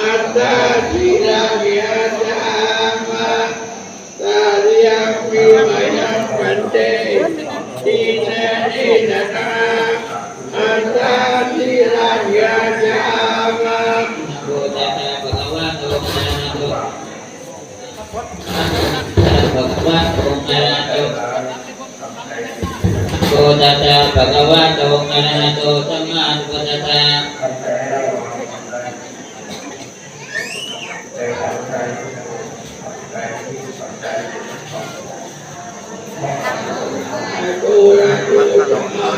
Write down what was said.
Ada tidak biasa มปิมยังปันเตทีเนทีนะนาอันตาทิรัญญาจามะโมตัสสะภะคะวะโตอะระหะโตภะคะวะโตอะระหะโตโมตัสสะภะคะวะโตอะระหะโตสัมมาสัมพุทธัสสะโกระ Barcelona.